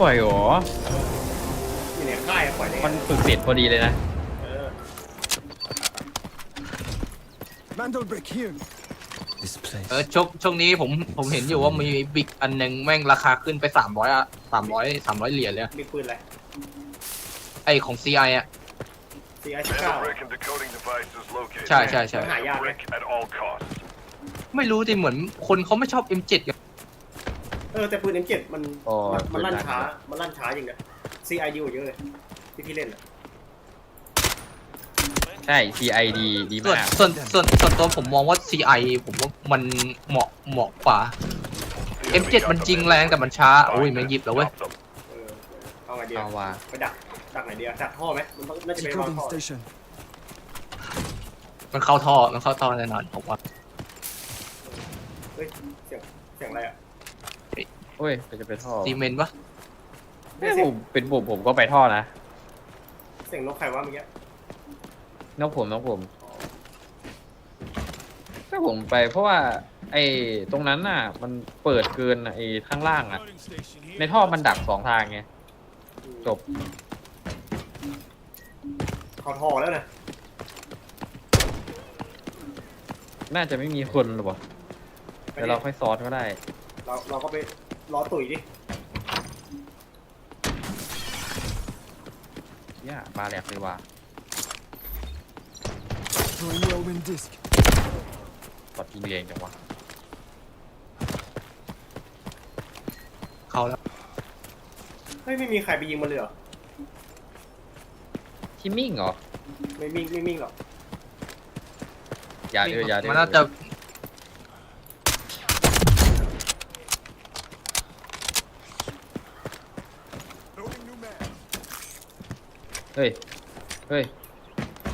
ปล่อยเหรอ อยู่ในค่ายอะปล่อยได้ไงมันฝึกเสร็จพอดีเลยนะ เออ Mandel brick here. This place. เออช่วงช่วงนี้ผมผมเห็นอยู่ว่ามีบิ๊กอันหนึ่งแม่งราคาขึ้นไปสามร้อยอะสามร้อยสามร้อยเหรียญเลยอะมีปืนอะไร ไอของ CI อะซีไอสิบเก้า Mandel brick and decoding devices located. ใช่ใช่ใช่หายากไหม Brick at all costs. ไม่รู้ดิเหมือนคนเขาไม่ชอบ M7 กัน เออแต่ปืน M7 มันอ๋อมันมันลั่นปืนลั่น ช้า มันลั่นช้าจริงนะ CI ดีกว่าเยอะเลยที่พี่เล่นอะใช่ CID ดีส่วนมาก ส่วนส่วนส่วนตัวผมมองว่า CI ผมว่ามันเหมาะเหมาะกว่า M7 มันจริงแรงแต่มันช้าโอ้ยมันหยิบแล้วเว้ย Stop them. เออเอาไงเดียวเอาว่า ไปดักดักไหนเดียวดักท่อไหมมันต้องน่าจะเป็นวาง Decoding ท่อ station. มันเข้าท่อมันเข้าท่อแน่นอนผมว่าเฮ้ยเสียงเสียงอะไรอะ โอ้ยแต่จะไปท่อซีเมนต์ปะเอ้ยผมเป็นผมผมก็ไปท่อนะเสียงนกใครวะเมื่อกี้นกผมนกผมถ้าผมไปเพราะว่า ไอ้ตรงนั้นน่ะ มันเปิดเกินไอ้ข้างล่างอะ ในท่อมันดักสองทางไงจบเขาท่อแล้วนะน่าจะไม่มีคนหรอวะไปแต่ดิเราค่อยซ้อนก็ได้ เราเราก็ไป ล้อตุ๋ยดิเนี่ยมาแหลกเลยว่ะ Throwing whirlwind disc. ตอดยิงเรียงจังวะ เข้าแล้วเฮ้ยไม่มีใครไปยิงมันเลยเหรอ ทิมมิ่งเหรอ ไม่มิ่งไม่มิ่งหรอก อย่าเดืออย่าเดือมันน่าจะ เฮ้ย เฮ้ย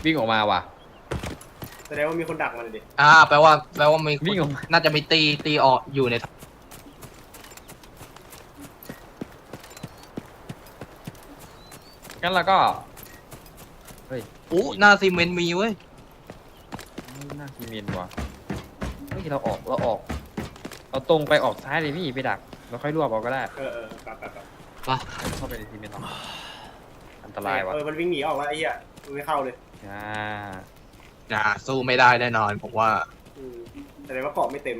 วิ่งออกมาว่ะ แสดงว่ามีคนดักมันเลยดิอ่า แปลว่า แปลว่ามีคนวิ่งออกมา น่าจะมีตี ตีออกอยู่ใน งั้นเราก็เฮ้ยอู้หน้าซีเมนต์มีเว้ย ไม่น่าซีเมนต์ว่ะเฮ้ยเราออก เราออก เราตรงไปออกซ้ายเลยพี่ไปดัก เราค่อยรวบเอาก็ได้ เออเออแบบแบบแบบเข้าไปในซีเมนต์หรอก อันตรายว่ะเออมันวิ่งหนีออกแล้วไอ้เหี้ยมันไม่เข้าเลยอ่าอ่าสู้ไม่ได้แน่นอนผมว่า อืมแสดงว่าเกาะไม่เต็ม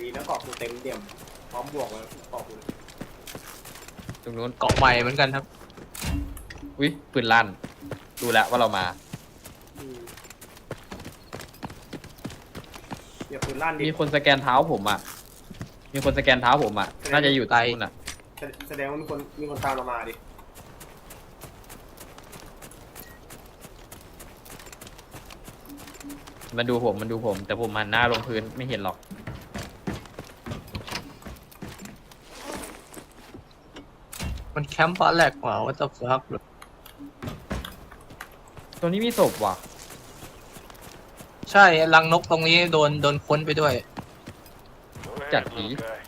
ดีนะเกาะกูเต็มเดี่ยมพร้อมบวกแล้วเกาะกูตรงนู้นเกาะใหม่เหมือนกันครับ อุ้ยปืนลั่น ดูแล้วว่าเรามา อืม อย่าปืนลั่นดิมีคนสแกนเท้าผมอะ มีคนสแกนเท้าผมอะ น่าจะอยู่ใต้นู่นอะแสแสดงว่ามีคนมีคนตามเรามาดิมันดูผมมันดูผม แต่ผมหันหน้าลงพื้นไม่เห็นหรอก มันแคมป์ปะแหลกว่าว่าจะฟักตัวนี้มีศพว่ะ ใช่รังนกตรงนี้โดนโดนค้นไปด้วย Go ahead, Chặt little tí. guy.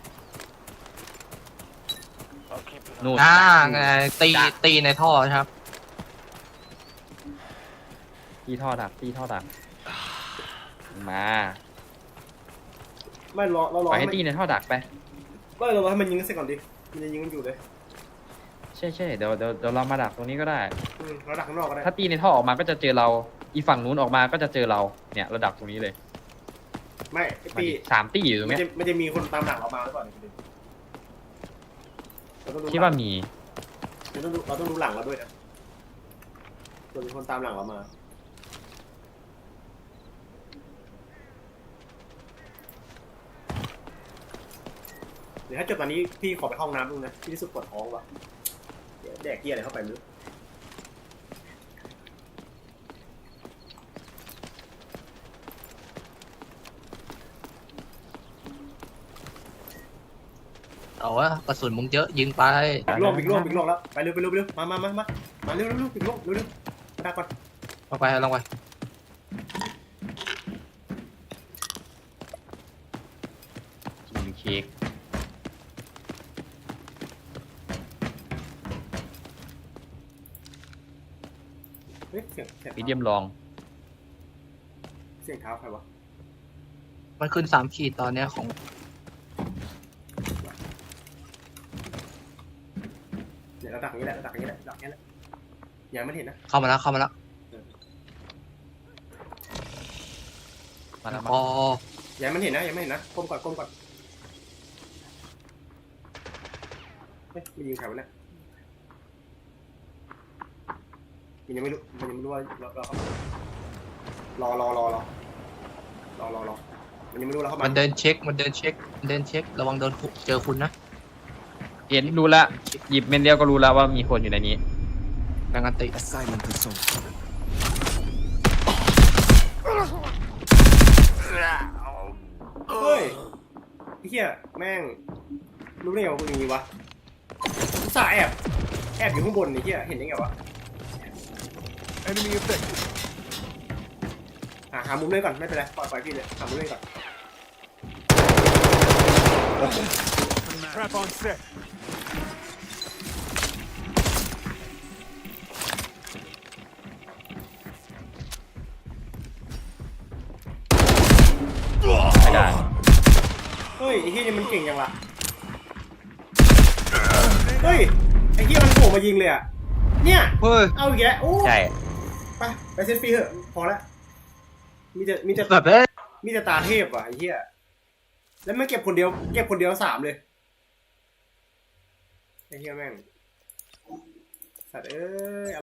I'll keep an นู่น อ่าไงตีตีในท่อครับ ตีท่อดักตีท่อดัก มาไม่รอเรารปอล่อยให้ให้มันตีในท่อดักไป ไม่เรารอให้มันยิงกันเสร็จก่อนดิมันจะยิงกันอยู่เลยใช่ใช่เดี๋ยวเดี๋ยวเดี๋ยวเรามาดักตรงนี้ก็ได้ อืมเราดักข้างนอกก็ได้ถ้าตีในท่อออกมาก็จะเจอเรา อีฝั่งนู้นออกมาก็จะเจอเราเนี่ยเราดักตรงนี้เลยไม่ไอ้มาปีดิสามตีอยู่ตรงมันเนี้ยจะมันจะมีคนตามหลังเรามาหรือเปล่าเนี่ยเราต้องดูคิดว่ามี เราต้องดูเราต้องดูหลังเราด้วยนะส่วนมีคนตามหลังเรามา เดี๋ยวถ้าจบตอนนี้พี่ขอไปเข้าห้องน้ำดูนะพี่รู้สึกปวดท้องว่ะเดี๋ยวแดกเกี้ยอะไรเข้าไปไม่รู้ เอาวะกระสุนมึงเยอะยิงไปอีกโลกอีกโลกอีกโลกแล้วไปเร็วไปเร็วไปเร็วมามามามามาเร็วเร็วเร็วอีกโลกเร็วเร็วมาดักก่อนลงไปลงไปกินเค้กฮ้ยเสียงเสียงมีเดียมลองเสียงเท้าใครวะมันขึ้นสามขีดตอนเนี้ยของ เนี่ย ระดับนี้แหละระดับนี้แหละระดับนี้แหละอย่าให้มันเห็นนะเข้ามาแล้วเข้ามาแล้วมาแล้วอ๋ออย่าให้มันเห็นนะอย่าให้มันเห็นนะก้มก่อนก้มก่อนเฮ้ยมันยิงใครวะเนี่ยมันยังไม่รู้มันยังไม่รู้ว่าเราเราเข้ามารอรอรอรอรอรอรอมันยังไม่รู้เราเข้ามามันเดินเช็คมันเดินเช็คมันเดินเช็คระวังโดนคุเจอคุณนะ เห็นรู้ละ หยิบเมนเดียวก็รู้แล้วว่ามีคนอยู่ในนี้แบงกันติ A silent assault. เฮ้ยไอ้เหี้ยแม่ง รู้ได้ไงว่ากูอย่างงี้วะสาห์แอบ แอบอยู่ข้างบนไอ้เหี้ยเห็นได้ไงวะ Enemy effective. หาหามุมเล่นก่อน ไม่เป็นไร ปล่อยปล่อยพี่เลยหามุมเล่นก่อน Trap on set. ไม่ได้ เฮ้ยไอ้เหี้ยนี่มันเก่งยังวะเฮ้ยไอ้เหี้ยมันโผล่มายิงเลยอะเนี่ยเฮ้ยเอาอีกแล้วโอ้ใช่ไปไปเซตฟรีเถอะพอละมีแต่มีแต่แบบเอ้ยมีแต่ตาเทพว่ะไอ้เหี้ยแล้วมันเก็บคนเดียว เก็บคนเดียวสามเลยไอ้เหี้ยแม่งสัตว์เอ้ย